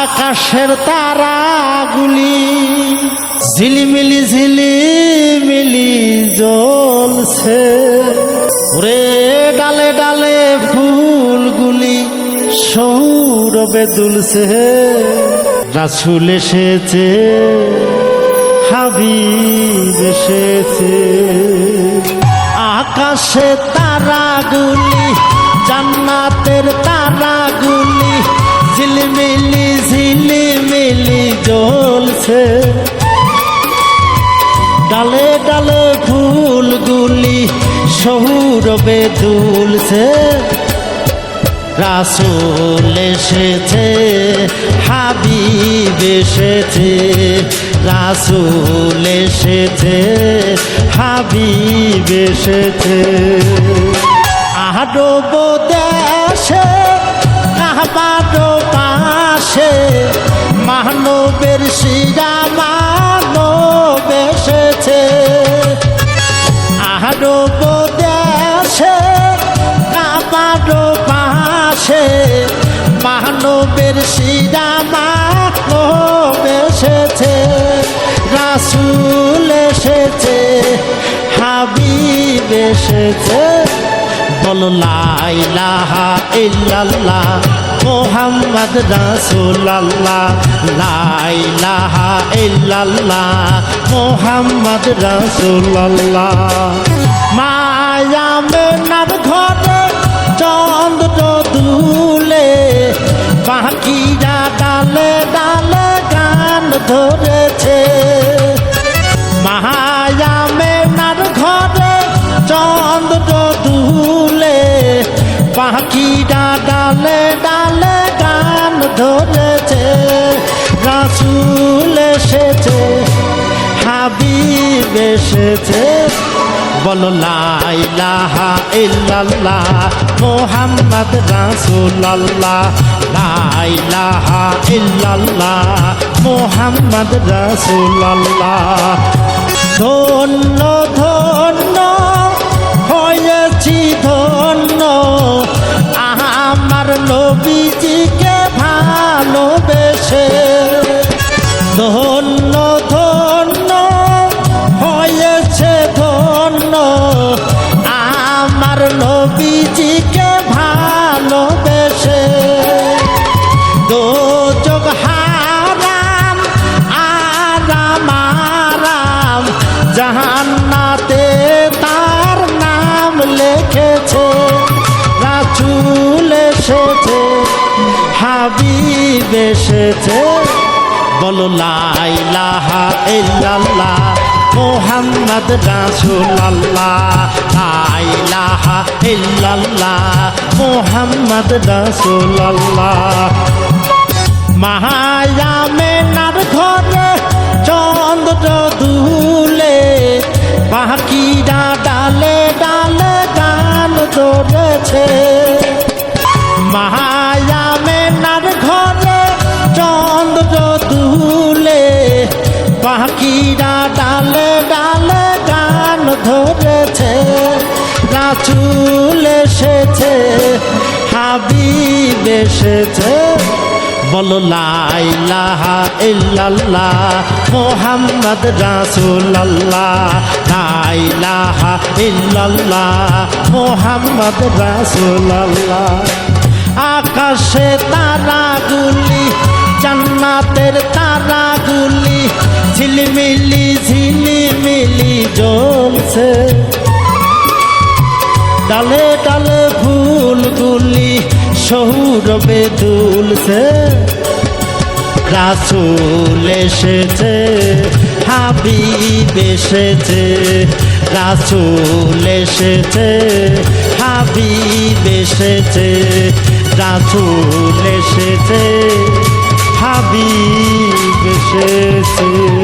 আকাশের তারাগুলি ঝিলিমিলি ঝিলিমিলি জ্বলছে। ওরে ডালে ডালে ফুলগুলি সৌরভে দুলছে রাসুল এসেছে, হাবিব এসেছে। আকাশে তারাগুলি জান্নাতের জ্বলছে ডালে ডালে ফুলগুলি সৌরভে দুলছে রাসুল এসেছে, হাবিব এসেছে। রাসুল এসেছে, হাবিব এসেছে। আডব দেশে কাহবাডো পাশে মানবের শিরা মানব এসেছে। আরব দেশে কাবারো পাশে মানবের শিরা মানব এসেছে। রাসুল এসেছে, হাবিব এসেছে। বল লাইলাহা ইল্লাল্লাহ। মোহাম্মদ রসুল্লাহ লাইলাহা ইল্লাল্লাহ, মোহাম্মদ রসুল্লাহ মায়া মেনার ঘরে চন্দ্র দুলে পাখিরা ডালে ডালে গান ধরেছে ধরেছে রাসুল এসেছে হাবিব এসেছে। বলো লাইলাহা মোহাম্মদ রাসূলুল্লাহ। লাইলাহা ইল্লাল্লাহ মোহাম্মদ রাসূলুল্লাহ। ভালোবেসে ধন্য ধন্য, হয়েছে ধন্য। আমার নবীজিকে ভালোবেসে দোজক হারাম, আরাম আরাম। জাহান্নাতে তার নাম লিখেছে, রাসূল এসেছে, হাবিব এসেছে? বলো লাইলাহা মোহাম্মদ রাসূলুল্লাহ। মোহাম্মদ রাসূলুল্লাহ। মেনার ঘরে চন্দ্র দুলে পাখিরা ডালে ডালে গান ধরেছে মায়া রাচুল এসেছে হাবিব এসেছে। বলো লাইলাহা ইল্লাল্লাহ মোহাম্মদ রাসূলুল্লাহ। লাইলাহা ইল্লাল্লাহ মোহাম্মদ রাসূলুল্লাহ। আকাশে ডালে ডালে ফুলগুলি সৌরবে দুলছে রাসুল এসেছে, হাবিব এসেছে। রাসুল এসেছে, হাবিব এসেছে। রাসুল এসেছে, হাবিব এসেছে।